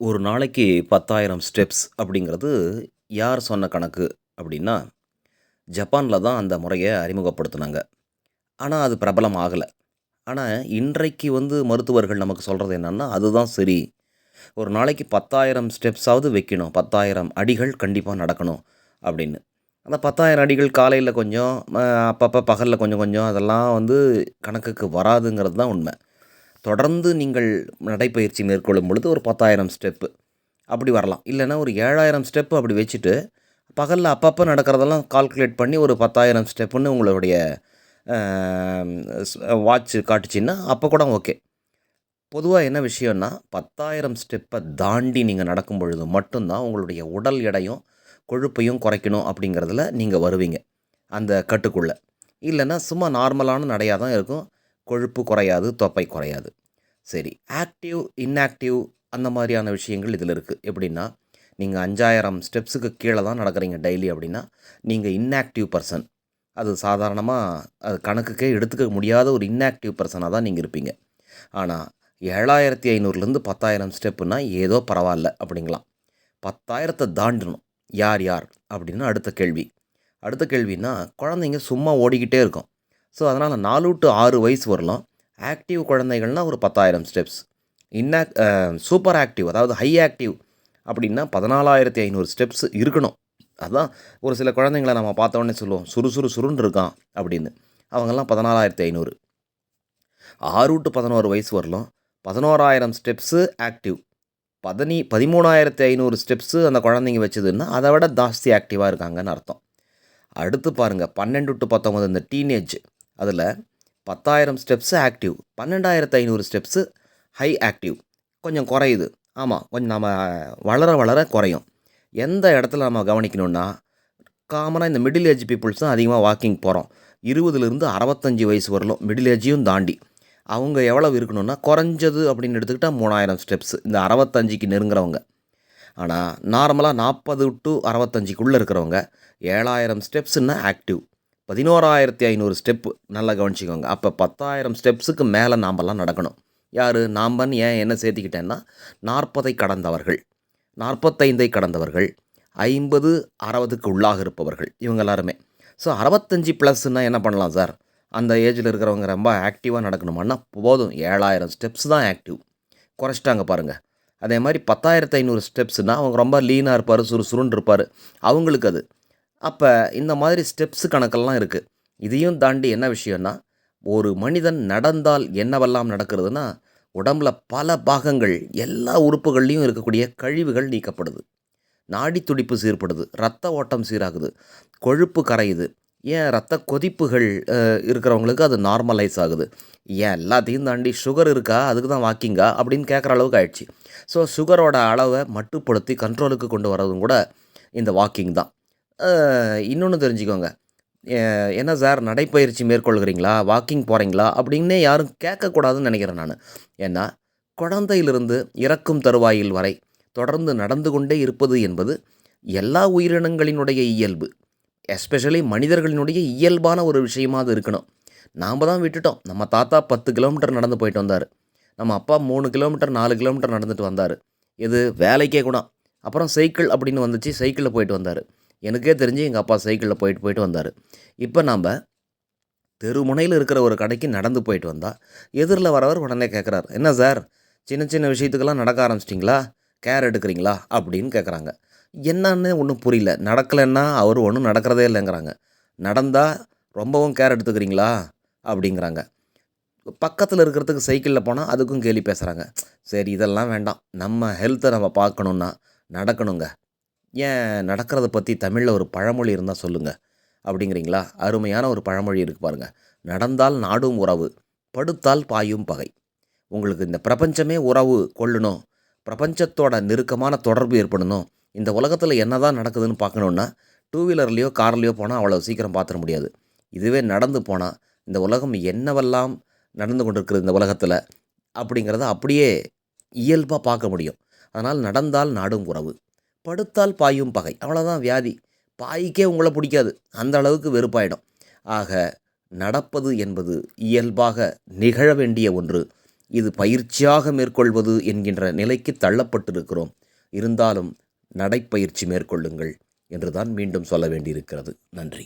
ஒரு நாளைக்கு 10,000 ஸ்டெப்ஸ் அப்படிங்கிறது யார் சொன்ன கணக்கு அப்படின்னா, ஜப்பானில் தான் அந்த முறையை அறிமுகப்படுத்தினாங்க ஆனால் அது பிரபலம் ஆகலை ஆனால் இன்றைக்கு வந்து மருத்துவர்கள் நமக்கு சொல்கிறது என்னென்னா அதுதான் சரி. ஒரு நாளைக்கு 10,000 ஸ்டெப்ஸாவது வைக்கணும். 10,000 அடிகள் கண்டிப்பாக நடக்கணும் அப்படின்னு. அந்த 10,000 அடிகள் காலையில் கொஞ்சம், அப்பப்போ பகலில் கொஞ்சம் கொஞ்சம் அதெல்லாம் வந்து கணக்குக்கு வராதுங்கிறது தான் உண்மை தொடர்ந்து நீங்கள் நடைப்பயிற்சி மேற்கொள்ளும் பொழுது ஒரு 10,000 ஸ்டெப்பு அப்படி வரலாம். இல்லைன்னா ஒரு ஏழாயிரம் ஸ்டெப்பு அப்படி வச்சுட்டு, பகலில் அப்பப்போ நடக்கிறதெல்லாம் கால்குலேட் பண்ணி ஒரு 10,000 ஸ்டெப்புன்னு உங்களுடைய வாட்ச் காட்டுச்சின்னா அப்போ கூட ஓகே. பொதுவாக என்ன விஷயம்னா, பத்தாயிரம் ஸ்டெப்பை தாண்டி நீங்கள் நடக்கும் பொழுது மட்டும்தான் உங்களுடைய உடல் எடையும், கொழுப்பையும் குறைக்கணும் அப்படிங்கிறதுல நீங்கள் வருவீங்க. அந்த கட்டுக்குள்ளே இல்லைன்னா சும்மா நார்மலான நடையாக தான் இருக்கும். கொழுப்பு குறையாது, தொப்பை குறையாது. சரி. ஆக்டிவ், இன்ஆக்டிவ் அந்த மாதிரியான விஷயங்கள் இதில் இருக்குது எப்படின்னா, நீங்கள் அஞ்சாயிரம் ஸ்டெப்ஸுக்கு கீழே தான் நடக்கிறீங்க டெய்லி அப்படின்னா, நீங்கள் இன்ஆக்டிவ் பர்சன் அது சாதாரணமாக அது கணக்குக்கே எடுத்துக்க முடியாத ஒரு இன்ஆக்டிவ் பர்சனாக தான் நீங்கள் இருப்பீங்க. ஆனால் ஏழாயிரத்தி ஐநூறுலேருந்து பத்தாயிரம் ஸ்டெப்புனா ஏதோ பரவாயில்ல அப்படிங்களாம் பத்தாயிரத்தை தாண்டணும். யார் யார்? அப்படின்னு அடுத்த கேள்வி. அடுத்த கேள்வின்னா, குழந்தைங்க சும்மா ஓடிக்கிட்டே இருக்கும். ஸோ, அதனால் நாலு டு ஆறு வயசு வரலாம் ஆக்டிவ் குழந்தைகள்னா ஒரு 10,000 ஸ்டெப்ஸ். இன்னாக் சூப்பர் ஆக்டிவ் அதாவது ஹை ஆக்டிவ் அப்படின்னா 14,500 ஸ்டெப்ஸ் இருக்கணும். அதுதான் ஒரு சில குழந்தைங்கள நம்ம பார்த்தோன்னே சொல்லுவோம். சுறுசுறு சுறு இருக்கான் அப்படின்னு. அவங்கெல்லாம் பதினாலாயிரத்தி ஐநூறு ஆறு டு பதினோரு வயசு வரலும் 11,000 ஸ்டெப்ஸு ஆக்டிவ். பதனி 13,500 ஸ்டெப்ஸு அந்த குழந்தைங்க வச்சதுன்னா, அதை விட ஜாஸ்தி ஆக்டிவாக இருக்காங்கன்னு அர்த்தம். அடுத்து பாருங்கள் பன்னெண்டு டு பத்தொம்பது இந்த டீனேஜ் அதில் பத்தாயிரம் steps active. 12,500 steps high active. கொஞ்சம் குறையுது. ஆமாம் கொஞ்சம் நம்ம வளர வளர குறையும். எந்த இடத்துல நம்ம கவனிக்கணும்னா, காமனாக இந்த மிடில் ஏஜ் பீப்புள்ஸ் தான் அதிகமாக வாக்கிங் போகிறோம் இருபதுலேருந்து அறுபத்தஞ்சி வயசு வரலும் மிடில் ஏஜையும் தாண்டி. அவங்க எவ்வளவு இருக்கணும்னா, குறைஞ்சது அப்படின்னு எடுத்துக்கிட்டால் மூணாயிரம் ஸ்டெப்ஸ். இந்த 65க்கு நெருங்குறவங்க. ஆனால் நார்மலாக நாற்பது டு அறுபத்தஞ்சிக்குள்ளே இருக்கிறவங்க ஏழாயிரம் ஸ்டெப்ஸுன்னா ஆக்டிவ். 11,500 ஸ்டெப்பு நல்லா கவனிச்சிக்கோங்க அப்போ பத்தாயிரம் ஸ்டெப்ஸுக்கு மேலே நாமெல்லாம் நடக்கணும். யார் நாம்பன்னு ஏன் என்ன சேர்த்துக்கிட்டேன்னா, 40ஐ கடந்தவர்கள், 45ஐ கடந்தவர்கள், 50, 60க்கு உள்ளாக இருப்பவர்கள். இவங்க எல்லாருமே. ஸோ, அறுபத்தஞ்சி ப்ளஸ்ன்னா என்ன பண்ணலாம் சார்? அந்த ஏஜில் இருக்கிறவங்க ரொம்ப ஆக்டிவாக நடக்கணுமான்னா, போதும் 7,000 ஸ்டெப்ஸ் தான் ஆக்டிவ். குறைச்சிட்டாங்க பாருங்கள் அதே மாதிரி பத்தாயிரத்து ஐநூறு ஸ்டெப்ஸ்னால் அவங்க ரொம்ப லீனாக இருப்பார் சுறுசுறுன்னு இருப்பார் அவங்களுக்கு அது. அப்போ இந்த மாதிரி ஸ்டெப்ஸ் கணக்கெல்லாம் இருக்குது இதையும் தாண்டி என்ன விஷயம்னா, ஒரு மனிதன் நடந்தால் என்னவெல்லாம் நடக்கிறதுன்னா, உடம்புல பல பாகங்கள் எல்லா உறுப்புகள்லையும் இருக்கக்கூடிய கழிவுகள் நீக்கப்படுது. நாடி துடிப்பு சீர்படுது. ரத்த ஓட்டம் சீராகுது. கொழுப்பு கரையுது. ஏன் ரத்த கொதிப்புகள் இருக்கிறவங்களுக்கு அது நார்மலைஸ் ஆகுது. ஏன் எல்லாத்தையும் தாண்டி சுகர் இருக்கா? அதுக்கு தான் வாக்கிங்கா? அப்படின்னு கேட்குற அளவுக்கு ஆயிடுச்சு. ஸோ, சுகரோட அளவை மட்டுப்படுத்தி கண்ட்ரோலுக்கு கொண்டு வரதும் கூட இந்த வாக்கிங் தான். இன்னொன்று தெரிஞ்சுக்கோங்க. என்ன சார் நடைப்பயிற்சி மேற்கொள்கிறீங்களா? வாக்கிங் போகிறீங்களா அப்படின்னே யாரும் கேட்கக்கூடாதுன்னு நினைக்கிறேன் நான் ஏன்னா, குழந்தையிலிருந்து இறக்கும் தருவாயில் வரை தொடர்ந்து நடந்து கொண்டே இருப்பது என்பது எல்லா உயிரினங்களினுடைய இயல்பு. எஸ்பெஷலி மனிதர்களினுடைய இயல்பான ஒரு விஷயமாக அது இருக்கணும். நாம் தான் விட்டுட்டோம். நம்ம தாத்தா 10 கிலோமீட்டர் நடந்து போயிட்டு வந்தார் நம்ம அப்பா மூணு கிலோமீட்டர், நாலு கிலோமீட்டர் நடந்துட்டு வந்தார் இது வேலைக்கே கூட. அப்புறம் சைக்கிள் அப்படின்னு வந்துச்சு. சைக்கிளில் போயிட்டு வந்தார் எனக்கே தெரிஞ்சு எங்கள் அப்பா சைக்கிளில் போயிட்டு போயிட்டு வந்தார் இப்போ நாம் தெருமுனையில் இருக்கிற ஒரு கடைக்கு நடந்து போயிட்டு வந்தால் எதிரில் வரவர் உடனே கேட்குறாரு. "என்ன சார்? சின்ன சின்ன விஷயத்துக்கெல்லாம் நடக்க ஆரம்பிச்சிட்டிங்களா கேர் எடுக்கிறீங்களா?" அப்படின்னு கேட்குறாங்க. என்னன்னு ஒன்றும் புரியல. நடக்கலைன்னா அவர் ஒன்றும் நடக்கிறதே இல்லைங்கிறாங்க. நடந்தால் ரொம்பவும் கேர் எடுத்துக்கிறீங்களா? அப்படிங்கிறாங்க. பக்கத்தில் இருக்கிறதுக்கு சைக்கிளில் போனால் அதுக்கும் கேலி பேசுகிறாங்க சரி இதெல்லாம் வேண்டாம். நம்ம ஹெல்த்தை நம்ம பார்க்கணுன்னா நடக்கணுங்க. ஏன் நடக்கிறத பற்றி தமிழில் ஒரு பழமொழி இருந்தால் சொல்லுங்கள் அப்படிங்கிறீங்களா? அருமையான ஒரு பழமொழி இருக்கு பாருங்கள் நடந்தால் நாடும் உறவு, படுத்தால் பாயும் பகை. உங்களுக்கு இந்த பிரபஞ்சமே உறவு கொள்ளணும். பிரபஞ்சத்தோட நெருக்கமான தொடர்பு ஏற்படணும். இந்த உலகத்துல என்னதான் நடக்குதுன்னு பார்க்கணுன்னா டூ வீலர்லேயோ கார்லேயோ போனால் அவ்வளோ சீக்கிரம் பார்த்துட முடியாது. இதுவே நடந்து போனால் இந்த உலகம் என்னவெல்லாம் நடந்து கொண்டிருக்கிறது இந்த உலகத்தில் அப்படிங்கிறத அப்படியே இயல்பாக பார்க்க முடியும். அதனால் நடந்தால் நாடும் உறவு, படுத்தால் பாயும் பகை. அவ்வளோதான் வியாதி. பாய்க்கே உங்களை பிடிக்காது. அந்த அளவுக்கு வெறுப்பாயிடும். ஆக நடப்பது என்பது இயல்பாக நிகழ வேண்டிய ஒன்று. இது பயிற்சியாக மேற்கொள்வது என்கின்ற நிலைக்கு தள்ளப்பட்டிருக்கிறோம் இருந்தாலும் நடைப்பயிற்சி மேற்கொள்ளுங்கள் என்றுதான் மீண்டும் சொல்ல வேண்டியிருக்கிறது நன்றி